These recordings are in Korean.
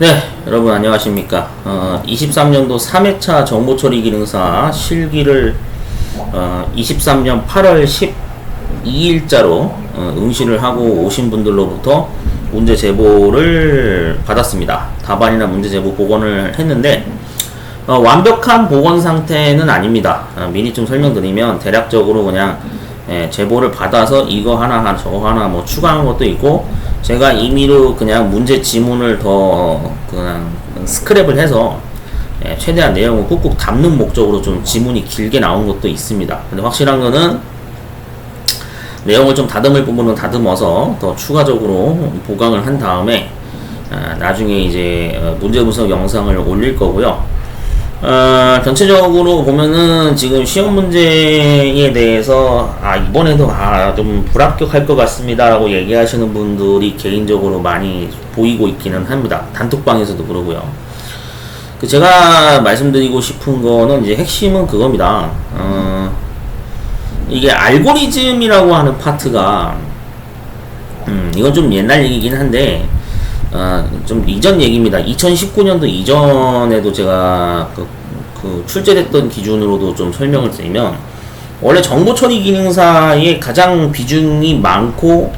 네, 여러분 안녕하십니까. 어, 23년도 3회차 정보처리 기능사 실기를 어, 23년 8월 12일자로 어, 응시를 하고 오신 분들로부터 문제 제보를 받았습니다. 답안이나 문제 제보 복원을 했는데 어, 완벽한 복원 상태는 아닙니다. 어, 미리 좀 설명드리면 대략적으로 그냥 예, 제보를 받아서 이거 하나 하나 저거 하나 뭐 추가한 것도 있고 제가 임의로 그냥 문제 지문을 더 그냥 스크랩을 해서 예, 최대한 내용을 꾹꾹 담는 목적으로 좀 지문이 길게 나온 것도 있습니다. 근데 확실한 거는 내용을 좀 다듬을 부분은 다듬어서 더 추가적으로 보강을 한 다음에 아, 나중에 이제 어, 문제 분석 영상을 올릴 거고요. 어, 전체적으로 보면은 지금 시험 문제에 대해서 아 이번에도 아 좀 불합격할 것 같습니다라고 얘기하시는 분들이 개인적으로 많이 보이고 있기는 합니다. 단톡방에서도 그러고요. 그 제가 말씀드리고 싶은 거는 이제 핵심은 그겁니다. 어, 이게 알고리즘이라고 하는 파트가 음, 이건 좀 옛날 얘기긴 한데 아, 좀 이전 얘기입니다. 2019년도 이전에도 제가 그, 그 출제됐던 기준으로도 좀 설명을 드리면 원래 정보 처리 기능사의 가장 비중이 많고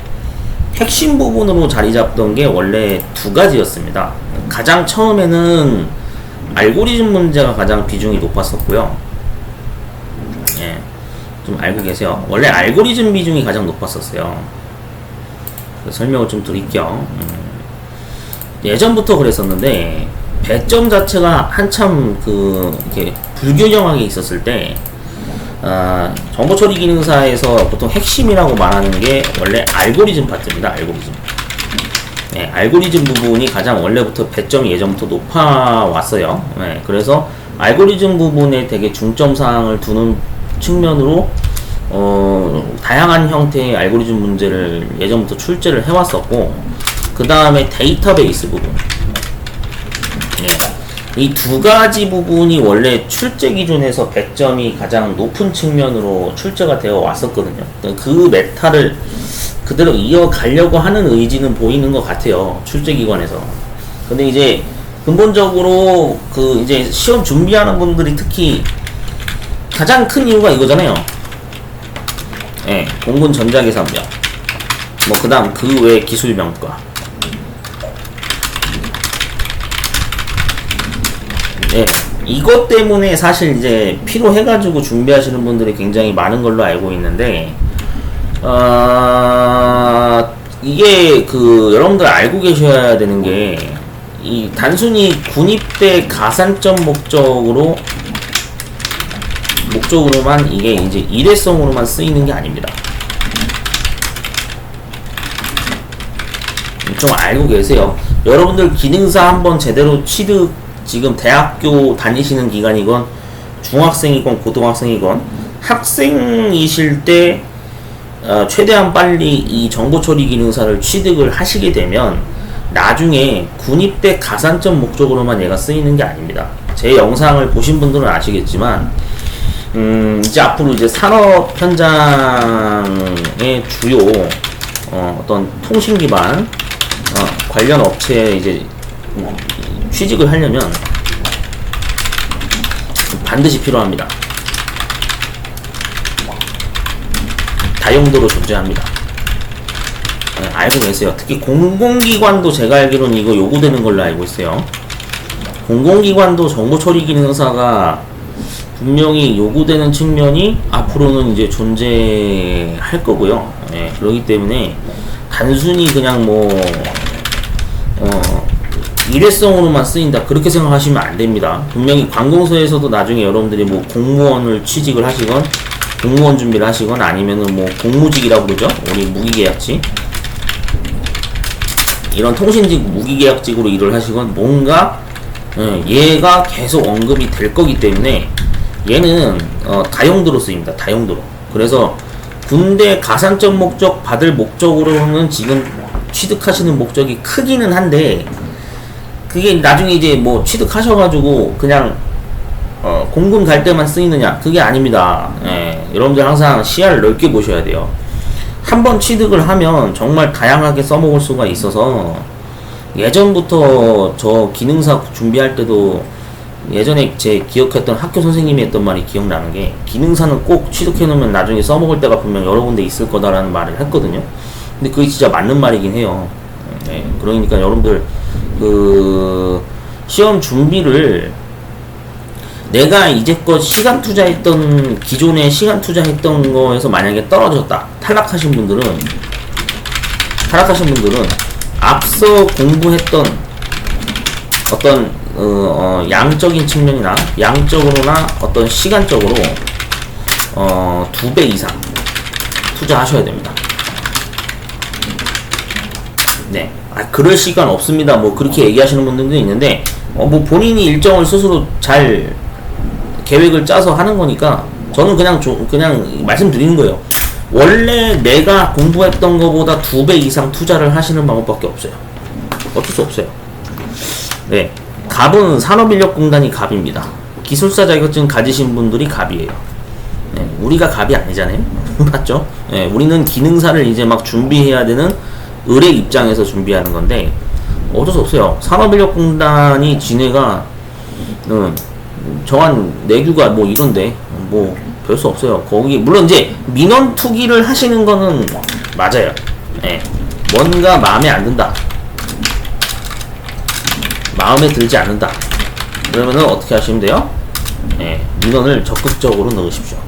핵심 부분으로 자리 잡던 게 원래 두 가지였습니다. 가장 처음에는 알고리즘 문제가 가장 비중이 높았었고요. 예, 좀 알고 계세요. 원래 알고리즘 비중이 가장 높았었어요. 설명을 좀 드릴게요. 음. 예전부터 그랬었는데 배점 자체가 한참 그 이렇게 불균형하게 있었을 때 아, 정보 처리 기능사에서 보통 핵심이라고 말하는 게 원래 알고리즘 파트입니다. 알고리즘. 네, 알고리즘 부분이 가장 원래부터 배점이 예전부터 높아 왔어요. 네, 그래서 알고리즘 부분에 되게 중점 사항을 두는 측면으로 어, 다양한 형태의 알고리즘 문제를 예전부터 출제를 해왔었고 그 다음에 데이터베이스 부분. 예. 이두 가지 부분이 원래 출제 기준에서 100점이 가장 높은 측면으로 출제가 되어 왔었거든요. 그 메타를 그대로 이어가려고 하는 의지는 보이는 것 같아요. 출제 기관에서. 근데 이제 근본적으로 그 이제 시험 준비하는 분들이 특히 가장 큰 이유가 이거잖아요. 예, 공군 전자계산명. 뭐, 그 다음 그 외 기술명과. 예, 이것 때문에 사실 이제 필요해가지고 준비하시는 분들이 굉장히 많은 걸로 알고 있는데, 어, 이게 그 여러분들 알고 계셔야 되는 게, 이 단순히 군입대 가산점 목적으로 목적으로만 이게 이제 일회성으로만 쓰이는 게 아닙니다. 좀 알고 계세요. 여러분들 기능사 한번 제대로 취득 지금 대학교 다니시는 기간이건 중학생이건 고등학생이건 학생이실 때 어, 최대한 빨리 이 정보 처리 기능사를 취득을 하시게 되면 나중에 군입대 가산점 목적으로만 얘가 쓰이는 게 아닙니다. 제 영상을 보신 분들은 아시겠지만 음, 이제 앞으로 이제 산업 현장의 주요 어, 떤 통신 기반 어, 관련 업체에 이제 취직을 하려면 반드시 필요합니다. 다용도로 존재합니다. 네, 알고 계세요. 특히 공공기관도 제가 알기로는 이거 요구되는 걸로 알고 있어요. 공공기관도 정보 처리 기능사가 분명히 요구되는 측면이 앞으로는 이제 존재할 거고요. 네, 그렇기 때문에 단순히 그냥 뭐, 어, 일회성으로만 쓰인다 그렇게 생각하시면 안 됩니다. 분명히 관공서에서도 나중에 여러분들이 뭐 공무원을 취직을 하시건 공무원 준비를 하시건 아니면은 뭐 공무직이라고 그러죠. 우리 무기계약직 이런 통신직 무기계약직으로 일을 하시건 뭔가 예, 얘가 계속 언급이 될 거기 때문에 얘는 어, 다용도로 쓰입니다. 다용도로. 그래서 군대 가산점 목적 받을 목적으로는 지금 취득하시는 목적이 크기는 한데 그게 나중에 이제 뭐 취득하셔가지고 그냥 어, 공군 갈 때만 쓰이느냐 그게 아닙니다. 예, 여러분들 항상 시야를 넓게 보셔야 돼요. 한 번 취득을 하면 정말 다양하게 써먹을 수가 있어서 예전부터 저 기능사 준비할 때도 예전에 제 기억했던 학교 선생님이 했던 말이 기억나는 게 기능사는 꼭 취득해 놓으면 나중에 써먹을 때가 분명 여러 군데 있을 거다라는 말을 했거든요. 근데 그게 진짜 맞는 말이긴 해요. 네, 그러니까 여러분들 그 시험 준비를 내가 이제껏 시간 투자했던 기존에 시간 투자했던 거에서 만약에 떨어졌다 탈락하신 분들은 탈락하신 분들은 앞서 공부했던 어떤 어, 어, 양적인 측면이나 양적으로나 어떤 시간적으로 어, 두 배 이상 투자하셔야 됩니다. 네. 아, 그럴 시간 없습니다. 뭐 그렇게 얘기하시는 분들도 있는데 어, 뭐 본인이 일정을 스스로 잘 계획을 짜서 하는 거니까 저는 그냥 조, 그냥 말씀드리는 거예요. 원래 내가 공부했던 것보다 두 배 이상 투자를 하시는 방법밖에 없어요. 어쩔 수 없어요. 네. 갑은 산업인력공단이 갑입니다. 기술사 자격증 가지신 분들이 갑이에요. 네, 우리가 갑이 아니잖아요. 맞죠? 네, 우리는 기능사를 이제 막 준비해야 되는 의뢰 입장에서 준비하는 건데 어쩔 수 없어요. 산업인력공단이 지네가 음, 정한 내규가 뭐 이런데 뭐 별 수 없어요. 거기 물론 이제 민원 투기를 하시는 거는 맞아요. 예. 뭔가 마음에 안 든다. 마음에 들지 않는다. 그러면은 어떻게 하시면 돼요? 예. 민원을 적극적으로 넣으십시오.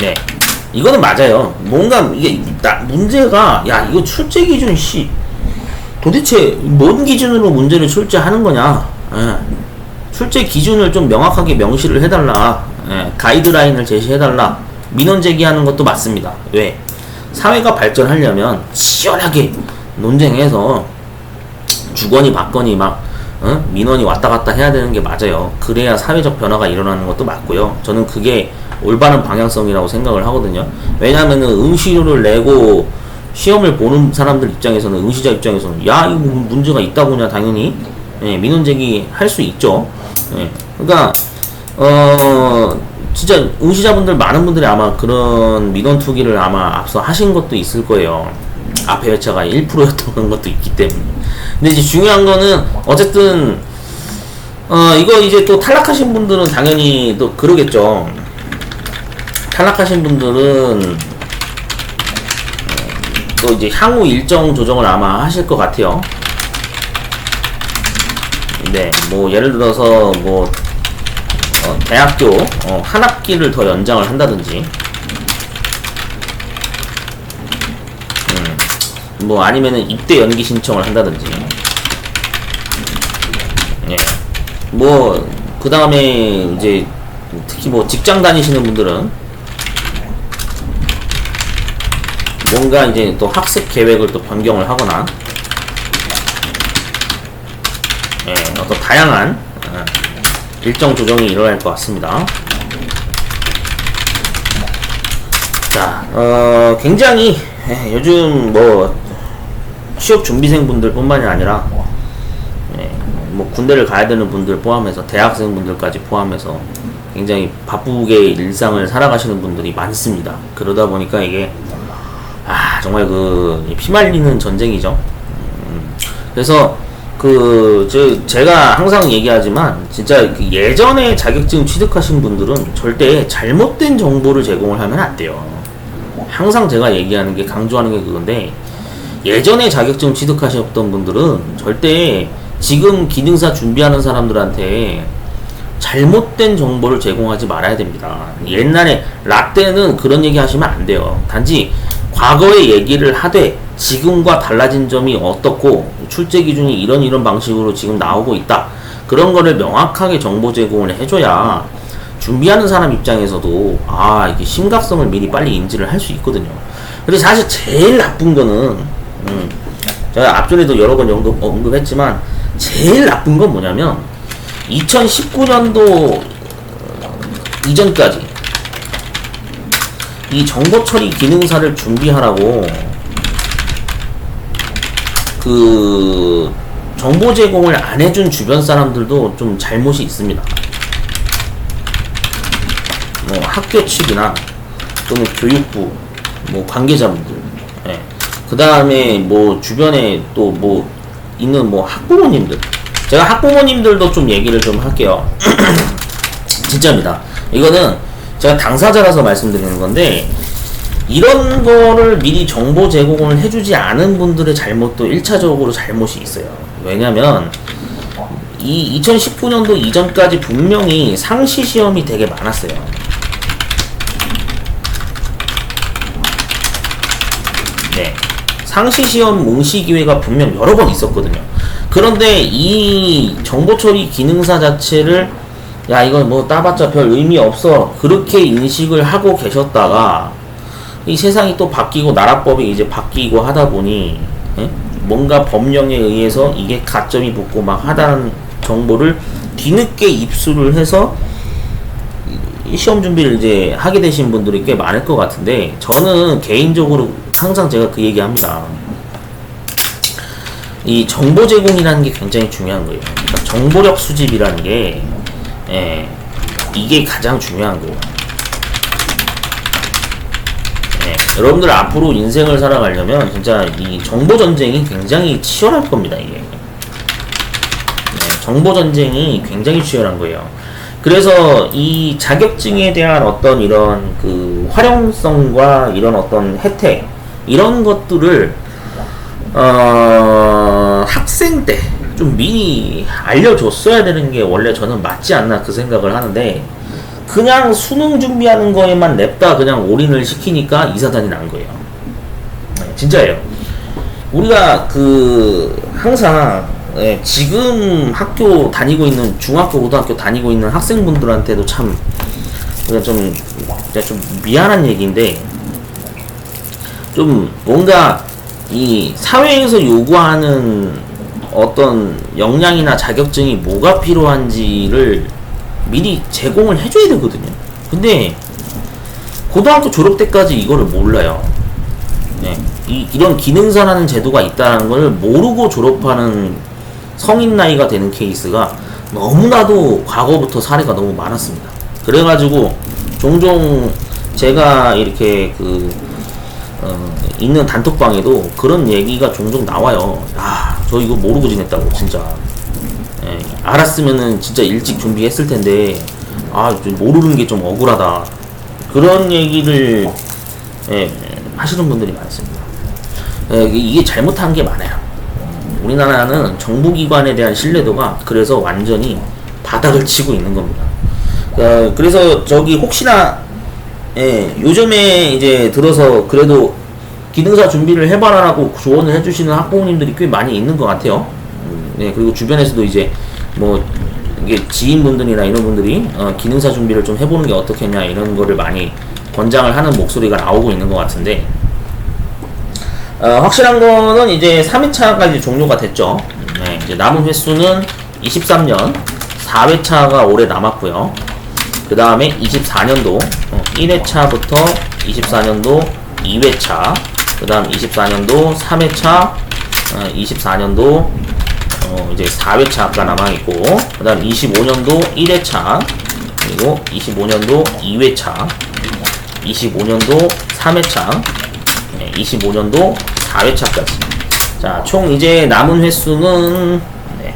네. 이거는 맞아요. 뭔가 이게 나, 문제가 야 이거 출제 기준 씨 도대체 뭔 기준으로 문제를 출제하는 거냐? 예. 출제 기준을 좀 명확하게 명시를 해달라. 예. 가이드라인을 제시해달라. 민원 제기하는 것도 맞습니다. 왜? 사회가 발전하려면 치열하게 논쟁해서 주거니 받거니 막 어? 민원이 왔다 갔다 해야 되는 게 맞아요. 그래야 사회적 변화가 일어나는 것도 맞고요. 저는 그게 올바른 방향성이라고 생각을 하거든요. 왜냐하면은 응시료를 내고 시험을 보는 사람들 입장에서는 응시자 입장에서는 야 이거 뭐 문제가 있다고냐 당연히 예, 민원 제기 할 수 있죠. 예, 그러니까 어 진짜 응시자분들 많은 분들이 아마 그런 민원 투기를 아마 앞서 하신 것도 있을 거예요. 앞에 회차가 1%였던 것도 있기 때문에. 근데 이제 중요한 거는 어쨌든 어 이거 이제 또 탈락하신 분들은 당연히 또 그러겠죠. 탈락하신 분들은 또 이제 향후 일정 조정을 아마 하실 것 같아요. 네, 뭐 예를 들어서 뭐 어, 대학교 어, 한 학기를 더 연장을 한다든지, 음, 뭐 아니면은 입대 연기 신청을 한다든지, 예, 뭐그 다음에 이제 특히 뭐 직장 다니시는 분들은 뭔가 이제 또 학습 계획을 또 변경을 하거나 예, 어떤 다양한 어, 일정 조정이 일어날 것 같습니다. 자, 어, 굉장히 예, 요즘 뭐 취업 준비생 분들 뿐만이 아니라 예, 뭐 군대를 가야 되는 분들 포함해서 대학생 분들까지 포함해서 굉장히 바쁘게 일상을 살아가시는 분들이 많습니다. 그러다 보니까 이게 아 정말 그 피말리는 전쟁이죠. 음, 그래서 그 저, 제가 항상 얘기하지만 진짜 그 예전에 자격증 취득하신 분들은 절대 잘못된 정보를 제공을 하면 안 돼요. 항상 제가 얘기하는 게 강조하는 게 그건데 예전에 자격증 취득하셨던 분들은 절대 지금 기능사 준비하는 사람들한테 잘못된 정보를 제공하지 말아야 됩니다. 옛날에 라떼는 그런 얘기 하시면 안 돼요. 단지 과거의 얘기를 하되 지금과 달라진 점이 어떻고 출제 기준이 이런 이런 방식으로 지금 나오고 있다. 그런 거를 명확하게 정보 제공을 해줘야 준비하는 사람 입장에서도 아 이게 심각성을 미리 빨리 인지를 할 수 있거든요. 근데 사실 제일 나쁜 거는 음, 제가 앞전에도 여러 번 언급, 언급했지만 제일 나쁜 건 뭐냐면 2019년도 이전까지 이 정보 처리 기능사를 준비하라고 그 정보 제공을 안 해준 주변 사람들도 좀 잘못이 있습니다. 뭐 학교 측이나 또는 교육부 뭐 관계자분들, 예. 그 다음에 뭐 주변에 또 뭐 있는 뭐 학부모님들, 제가 학부모님들도 좀 얘기를 좀 할게요. 진짜입니다. 이거는 제가 당사자라서 말씀드리는 건데 이런 거를 미리 정보 제공을 해주지 않은 분들의 잘못도 1차적으로 잘못이 있어요. 왜냐면 이 2019년도 이전까지 분명히 상시 시험이 되게 많았어요. 네. 상시 시험 응시 기회가 분명 여러 번 있었거든요. 그런데 이 정보 처리 기능사 자체를 야 이건 뭐 따봤자 별 의미 없어 그렇게 인식을 하고 계셨다가 이 세상이 또 바뀌고 나라법이 이제 바뀌고 하다 보니 예? 뭔가 법령에 의해서 이게 가점이 붙고 막 하다는 정보를 뒤늦게 입수를 해서 이 시험 준비를 이제 하게 되신 분들이 꽤 많을 것 같은데 저는 개인적으로 항상 제가 그 얘기합니다. 이 정보 제공이라는 게 굉장히 중요한 거예요. 그러니까 정보력 수집이라는 게 예, 이게 가장 중요한 거예요. 예, 여러분들 앞으로 인생을 살아가려면 진짜 이 정보 전쟁이 굉장히 치열할 겁니다. 이게 예, 정보 전쟁이 굉장히 치열한 거예요. 그래서 이 자격증에 대한 어떤 이런 그 활용성과 이런 어떤 혜택 이런 것들을 어, 학생 때 좀 미리 알려줬어야 되는 게 원래 저는 맞지 않나 그 생각을 하는데 그냥 수능 준비하는 거에만 냅다 그냥 올인을 시키니까 이사단이 난 거예요. 네, 진짜예요. 우리가 그 항상 예, 지금 학교 다니고 있는 중학교 고등학교 다니고 있는 학생분들한테도 참 그냥 좀, 그냥 좀 미안한 얘기인데 좀 뭔가 이 사회에서 요구하는 어떤 역량이나 자격증이 뭐가 필요한지를 미리 제공을 해줘야 되거든요. 근데 고등학교 졸업 때까지 이거를 몰라요. 네. 이, 이런 기능사라는 제도가 있다는 걸 모르고 졸업하는 성인 나이가 되는 케이스가 너무나도 과거부터 사례가 너무 많았습니다. 그래가지고 종종 제가 이렇게 그 어, 있는 단톡방에도 그런 얘기가 종종 나와요. 아, 저 이거 모르고 지냈다고 진짜. 예, 알았으면은 진짜 일찍 준비했을 텐데 아, 좀 모르는 게 좀 억울하다. 그런 얘기를 예, 하시는 분들이 많습니다. 예, 이게 잘못한 게 많아요. 우리나라는 정부기관에 대한 신뢰도가 그래서 완전히 바닥을 치고 있는 겁니다. 어, 그래서 저기 혹시나 예, 요즘에 이제 들어서 그래도 기능사 준비를 해봐라라고 조언을 해주시는 학부모님들이 꽤 많이 있는 것 같아요. 음, 네, 그리고 주변에서도 이제 뭐 이게 지인분들이나 이런 분들이 어, 기능사 준비를 좀 해보는 게 어떻겠냐 이런 거를 많이 권장을 하는 목소리가 나오고 있는 것 같은데 어, 확실한 거는 이제 3회차까지 종료가 됐죠. 네, 이제 남은 횟수는 23년 4회차가 올해 남았고요. 그 다음에 24년도 어, 1회차부터 24년도 2회차, 그 다음 24년도 3회차, 어, 24년도 어, 이제 4회차가 남아있고, 그 다음 25년도 1회차, 그리고 25년도 2회차, 25년도 3회차, 네, 25년도 4회차까지. 자, 총 이제 남은 횟수는 네,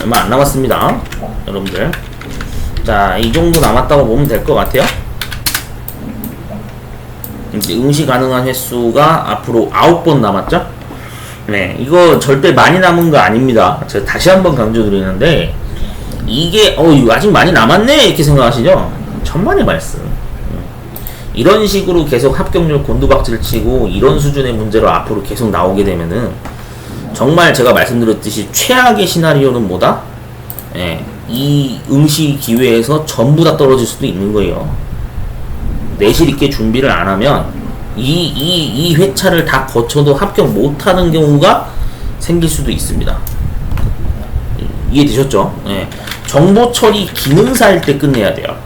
얼마 안 남았습니다. 여러분들. 자, 이 정도 남았다고 보면 될 것 같아요. 이제 응시 가능한 횟수가 앞으로 9번 남았죠? 네, 이거 절대 많이 남은 거 아닙니다. 제가 다시 한번 강조드리는데, 이게, 어, 아직 많이 남았네? 이렇게 생각하시죠? 천만의 말씀. 음. 이런 식으로 계속 합격률 곤두박질 치고, 이런 수준의 문제로 앞으로 계속 나오게 되면은, 정말 제가 말씀드렸듯이 최악의 시나리오는 뭐다? 예, 이 응시 기회에서 전부 다 떨어질 수도 있는 거예요. 내실 있게 준비를 안 하면 이, 이, 이 회차를 다 거쳐도 합격 못 하는 경우가 생길 수도 있습니다. 이해되셨죠? 예. 정보 처리 기능사일 때 끝내야 돼요.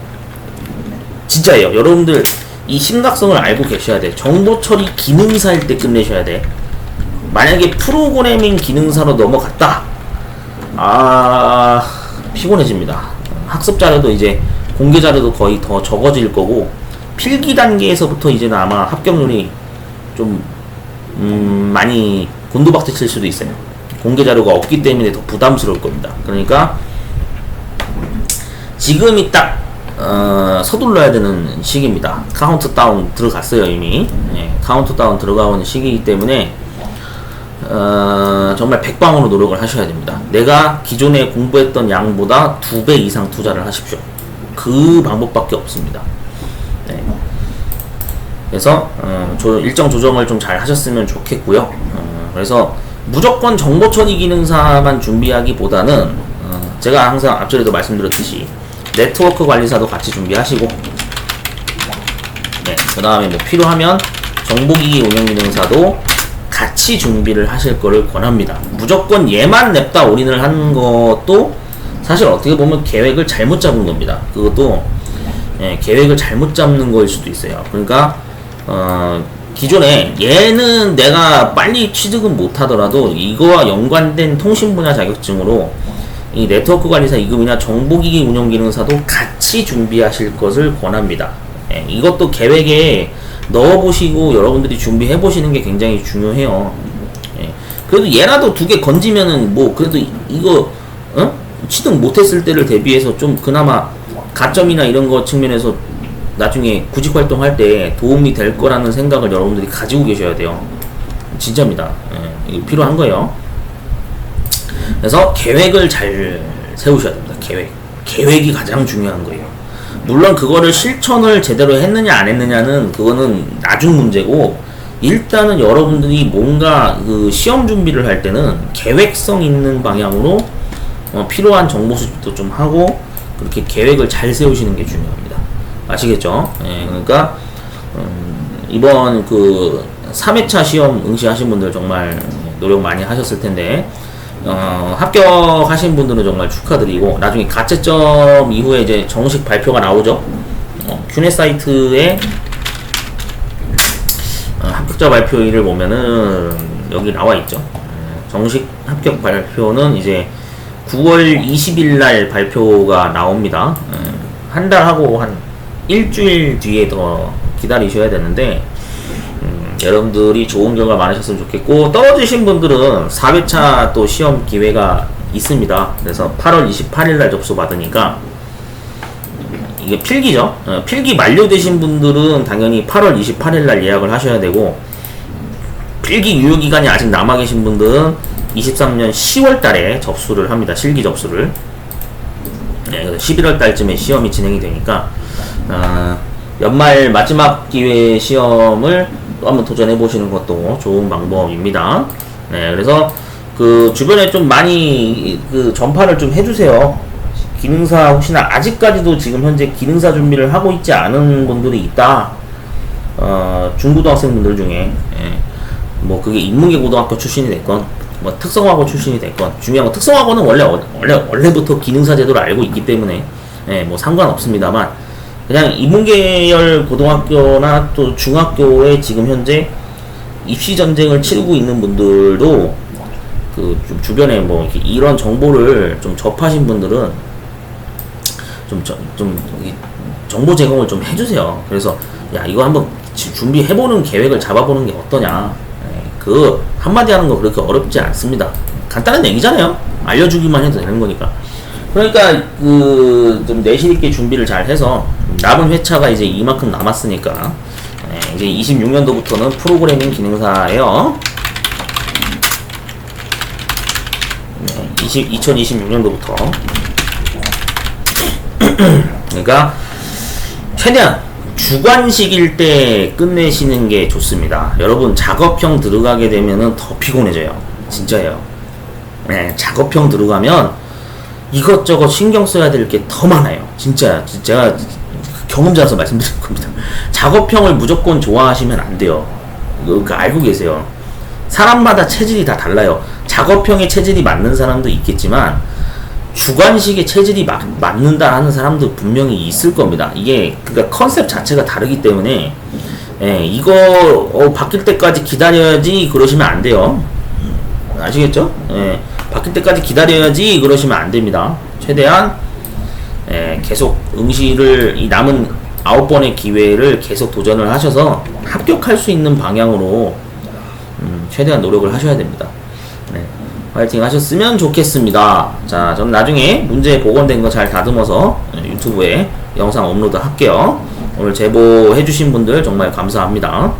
진짜예요. 여러분들 이 심각성을 알고 계셔야 돼. 정보 처리 기능사일 때 끝내셔야 돼. 만약에 프로그래밍 기능사로 넘어갔다. 아, 피곤해집니다. 학습 자료도 이제 공개 자료도 거의 더 적어질 거고 필기 단계에서부터 이제는 아마 합격률이 좀 음, 많이 곤두박질 칠 수도 있어요. 공개 자료가 없기 때문에 더 부담스러울 겁니다. 그러니까 지금이 딱 어, 서둘러야 되는 시기입니다. 카운트 다운 들어갔어요 이미. 예, 카운트 다운 들어가는 시기이기 때문에 어, 정말 백방으로 노력을 하셔야 됩니다. 내가 기존에 공부했던 양보다 두 배 이상 투자를 하십시오. 그 방법밖에 없습니다. 네. 그래서 어, 조- 일정 조정을 좀 잘 하셨으면 좋겠고요. 어, 그래서 무조건 정보 처리 기능사만 준비하기보다는 어, 제가 항상 앞전에도 말씀드렸듯이 네트워크 관리사도 같이 준비하시고 네, 그 다음에 뭐 필요하면 정보기기 운영 기능사도 같이 준비를 하실 거를 권합니다. 무조건 얘만 냅다 올인을 하는 것도 사실 어떻게 보면 계획을 잘못 잡은 겁니다. 그것도 예, 계획을 잘못 잡는 거일 수도 있어요. 그러니까 어, 기존에 얘는 내가 빨리 취득은 못하더라도 이거와 연관된 통신 분야 자격증으로 이 네트워크 관리사 2급이나 정보기기 운영 기능사도 같이 준비하실 것을 권합니다. 예, 이것도 계획에 넣어보시고 여러분들이 준비해 보시는 게 굉장히 중요해요. 예, 그래도 얘라도 두 개 건지면은 뭐 그래도 이- 이거 어? 취득 못했을 때를 대비해서 좀 그나마 가점이나 이런 거 측면에서 나중에 구직 활동할 때 도움이 될 거라는 생각을 여러분들이 가지고 계셔야 돼요. 진짜입니다. 예, 이거 필요한 거예요. 그래서 계획을 잘 세우셔야 됩니다. 계획. 계획이 가장 중요한 거예요. 물론 그거를 실천을 제대로 했느냐 안 했느냐는 그거는 나중 문제고 일단은 여러분들이 뭔가 그 시험 준비를 할 때는 계획성 있는 방향으로 어, 필요한 정보 수집도 좀 하고 그렇게 계획을 잘 세우시는 게 중요합니다. 아시겠죠? 예, 그러니까 음, 이번 그 3회차 시험 응시하신 분들 정말 노력 많이 하셨을 텐데 어, 합격하신 분들은 정말 축하드리고 나중에 가채점 이후에 이제 정식 발표가 나오죠. 어, 큐네 사이트에 어, 합격자 발표일을 보면은 여기 나와 있죠. 어, 정식 합격 발표는 이제 9월 20일 날 발표가 나옵니다. 한 달 하고 한 일주일 뒤에 더 기다리셔야 되는데 음, 여러분들이 좋은 결과 많으셨으면 좋겠고 떨어지신 분들은 4회차 또 시험 기회가 있습니다. 그래서 8월 28일 날 접수 받으니까 이게 필기죠. 어, 필기 만료되신 분들은 당연히 8월 28일 날 예약을 하셔야 되고 필기 유효 기간이 아직 남아 계신 분들은 23년 10월 달에 접수를 합니다. 실기 접수를. 네, 그래서 11월 달쯤에 시험이 진행이 되니까 어, 연말 마지막 기회 시험을 또 한번 도전해 보시는 것도 좋은 방법입니다. 네, 그래서 그 주변에 좀 많이 그 전파를 좀 해주세요. 기능사 혹시나 아직까지도 지금 현재 기능사 준비를 하고 있지 않은 분들이 있다. 어, 중고등학생분들 중에 예. 뭐 그게 인문계 고등학교 출신이 됐건 뭐 특성화고 출신이 됐건 중요한 건 특성화고는 원래 어- 원래 원래부터 기능사 제도를 알고 있기 때문에 예, 뭐 상관없습니다만 그냥 인문계열 고등학교나 또 중학교에 지금 현재 입시 전쟁을 치르고 있는 분들도 그좀 주변에 뭐 이런 정보를 좀 접하신 분들은 좀, 좀, 좀, 이 정보 제공을 좀 해주세요. 그래서, 야, 이거 한번 지- 준비해보는 계획을 잡아보는 게 어떠냐. 예, 그, 한마디 하는 거 그렇게 어렵지 않습니다. 간단한 얘기잖아요. 알려주기만 해도 되는 거니까. 그러니까, 그, 좀 내실 있게 준비를 잘 해서, 남은 회차가 이제 이만큼 남았으니까, 예, 이제 26년도부터는 프로그래밍 기능사예요. 네, 20, 2026년도부터. 그러니까 최대한 주관식일 때 끝내시는 게 좋습니다. 여러분 작업형 들어가게 되면은 더 피곤해져요. 진짜예요. 네, 작업형 들어가면 이것저것 신경 써야 될 게 더 많아요. 진짜 제가 경험자라서 말씀드릴 겁니다. 작업형을 무조건 좋아하시면 안 돼요. 그거 알고 계세요. 사람마다 체질이 다 달라요. 작업형의 체질이 맞는 사람도 있겠지만 주관식의 체질이 맞, 맞는다 하는 사람도 분명히 있을 겁니다. 이게 그러니까 컨셉 자체가 다르기 때문에 예, 이거 어, 바뀔 때까지 기다려야지 그러시면 안 돼요. 아시겠죠? 예, 바뀔 때까지 기다려야지 그러시면 안 됩니다. 최대한 예, 계속 응시를 이 남은 아홉 번의 기회를 계속 도전을 하셔서 합격할 수 있는 방향으로 음, 최대한 노력을 하셔야 됩니다. 네. 화이팅 하셨으면 좋겠습니다. 자, 저는 나중에 문제 복원된 거 잘 다듬어서 네, 유튜브에 영상 업로드 할게요. 오늘 제보해주신 분들 정말 감사합니다.